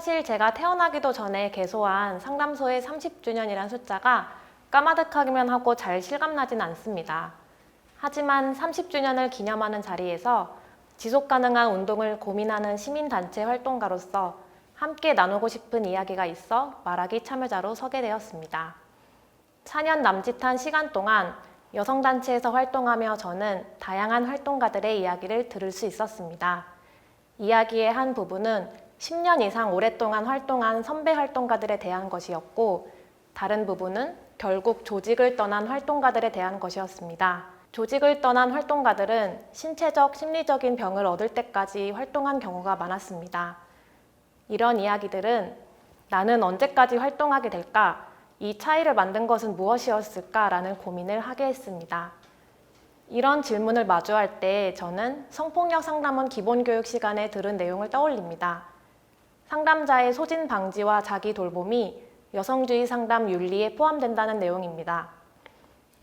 사실 제가 태어나기도 전에 개소한 상담소의 30주년이란 숫자가 까마득하기만 하고 잘 실감나진 않습니다. 하지만 30주년을 기념하는 자리에서 지속 가능한 운동을 고민하는 시민단체 활동가로서 함께 나누고 싶은 이야기가 있어 말하기 참여자로 서게 되었습니다. 4년 남짓한 시간 동안 여성단체에서 활동하며 저는 다양한 활동가들의 이야기를 들을 수 있었습니다. 이야기의 한 부분은 10년 이상 오랫동안 활동한 선배 활동가들에 대한 것이었고, 다른 부분은 결국 조직을 떠난 활동가들에 대한 것이었습니다. 조직을 떠난 활동가들은 신체적, 심리적인 병을 얻을 때까지 활동한 경우가 많았습니다. 이런 이야기들은 나는 언제까지 활동하게 될까? 이 차이를 만든 것은 무엇이었을까 라는 고민을 하게 했습니다. 이런 질문을 마주할 때 저는 성폭력 상담원 기본교육 시간에 들은 내용을 떠올립니다. 상담자의 소진 방지와 자기 돌봄이 여성주의 상담 윤리에 포함된다는 내용입니다.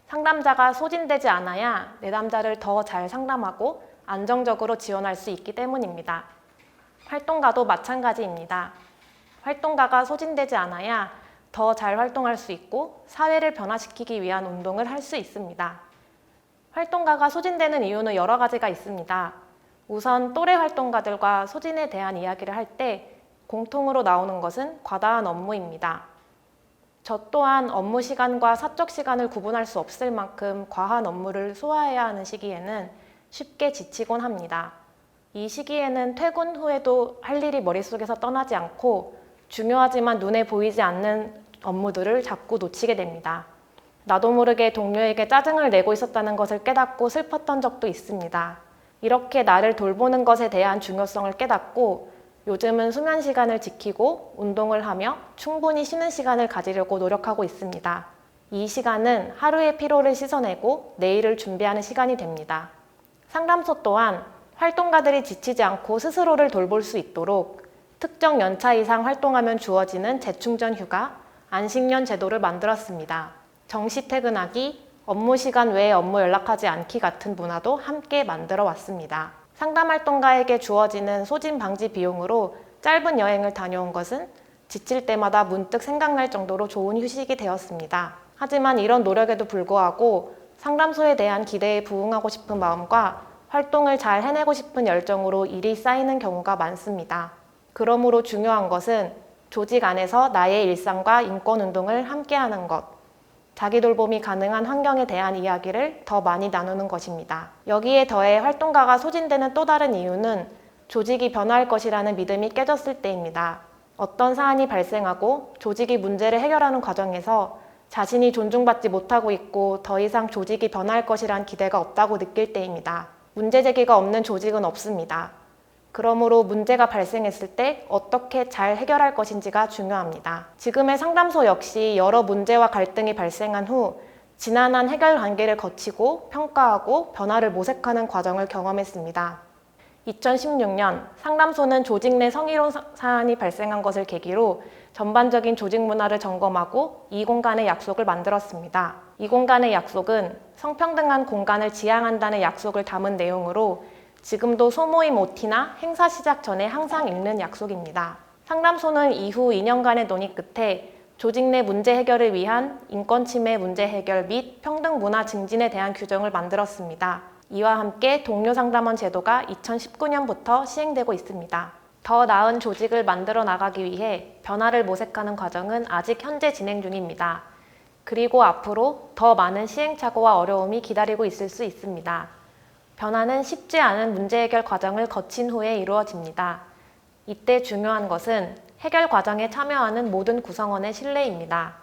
상담자가 소진되지 않아야 내담자를 더 잘 상담하고 안정적으로 지원할 수 있기 때문입니다. 활동가도 마찬가지입니다. 활동가가 소진되지 않아야 더 잘 활동할 수 있고 사회를 변화시키기 위한 운동을 할 수 있습니다. 활동가가 소진되는 이유는 여러 가지가 있습니다. 우선 또래 활동가들과 소진에 대한 이야기를 할 때 공통으로 나오는 것은 과다한 업무입니다. 저 또한 업무 시간과 사적 시간을 구분할 수 없을 만큼 과한 업무를 소화해야 하는 시기에는 쉽게 지치곤 합니다. 이 시기에는 퇴근 후에도 할 일이 머릿속에서 떠나지 않고 중요하지만 눈에 보이지 않는 업무들을 자꾸 놓치게 됩니다. 나도 모르게 동료에게 짜증을 내고 있었다는 것을 깨닫고 슬펐던 적도 있습니다. 이렇게 나를 돌보는 것에 대한 중요성을 깨닫고 요즘은 수면 시간을 지키고 운동을 하며 충분히 쉬는 시간을 가지려고 노력하고 있습니다. 이 시간은 하루의 피로를 씻어내고 내일을 준비하는 시간이 됩니다. 상담소 또한 활동가들이 지치지 않고 스스로를 돌볼 수 있도록 특정 연차 이상 활동하면 주어지는 재충전 휴가, 안식년 제도를 만들었습니다. 정시 퇴근하기, 업무 시간 외에 업무 연락하지 않기 같은 문화도 함께 만들어 왔습니다. 상담 활동가에게 주어지는 소진 방지 비용으로 짧은 여행을 다녀온 것은 지칠 때마다 문득 생각날 정도로 좋은 휴식이 되었습니다. 하지만 이런 노력에도 불구하고 상담소에 대한 기대에 부응하고 싶은 마음과 활동을 잘 해내고 싶은 열정으로 일이 쌓이는 경우가 많습니다. 그러므로 중요한 것은 조직 안에서 나의 일상과 인권 운동을 함께하는 것, 자기 돌봄이 가능한 환경에 대한 이야기를 더 많이 나누는 것입니다. 여기에 더해 활동가가 소진되는 또 다른 이유는 조직이 변화할 것이라는 믿음이 깨졌을 때입니다. 어떤 사안이 발생하고 조직이 문제를 해결하는 과정에서 자신이 존중받지 못하고 있고 더 이상 조직이 변화할 것이란 기대가 없다고 느낄 때입니다. 문제 제기가 없는 조직은 없습니다. 그러므로 문제가 발생했을 때 어떻게 잘 해결할 것인지가 중요합니다. 지금의 상담소 역시 여러 문제와 갈등이 발생한 후 지난한 해결 단계를 거치고 평가하고 변화를 모색하는 과정을 경험했습니다. 2016년 상담소는 조직 내 성희롱 사- 사안이 발생한 것을 계기로 전반적인 조직 문화를 점검하고 이 공간의 약속을 만들었습니다. 이 공간의 약속은 성평등한 공간을 지향한다는 약속을 담은 내용으로 지금도 소모임 OT나 행사 시작 전에 항상 읽는 약속입니다. 상담소는 이후 2년간의 논의 끝에 조직 내 문제 해결을 위한 인권 침해 문제 해결 및 평등 문화 증진에 대한 규정을 만들었습니다. 이와 함께 동료 상담원 제도가 2019년부터 시행되고 있습니다. 더 나은 조직을 만들어 나가기 위해 변화를 모색하는 과정은 아직 현재 진행 중입니다. 그리고 앞으로 더 많은 시행착오와 어려움이 기다리고 있을 수 있습니다. 변화는 쉽지 않은 문제 해결 과정을 거친 후에 이루어집니다. 이때 중요한 것은 해결 과정에 참여하는 모든 구성원의 신뢰입니다.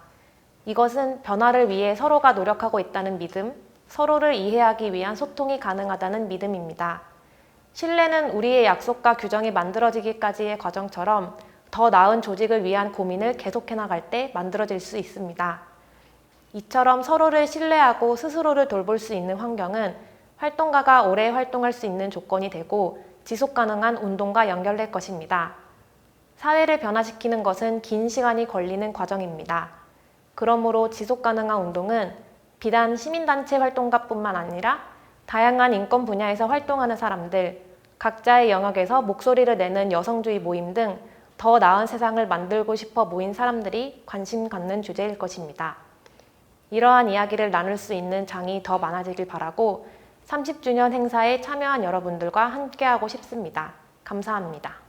이것은 변화를 위해 서로가 노력하고 있다는 믿음, 서로를 이해하기 위한 소통이 가능하다는 믿음입니다. 신뢰는 우리의 약속과 규정이 만들어지기까지의 과정처럼 더 나은 조직을 위한 고민을 계속해 나갈 때 만들어질 수 있습니다. 이처럼 서로를 신뢰하고 스스로를 돌볼 수 있는 환경은 활동가가 오래 활동할 수 있는 조건이 되고 지속 가능한 운동과 연결될 것입니다. 사회를 변화시키는 것은 긴 시간이 걸리는 과정입니다. 그러므로 지속 가능한 운동은 비단 시민단체 활동가뿐만 아니라 다양한 인권 분야에서 활동하는 사람들, 각자의 영역에서 목소리를 내는 여성주의 모임 등 더 나은 세상을 만들고 싶어 모인 사람들이 관심 갖는 주제일 것입니다. 이러한 이야기를 나눌 수 있는 장이 더 많아지길 바라고 30주년 행사에 참여한 여러분들과 함께하고 싶습니다. 감사합니다.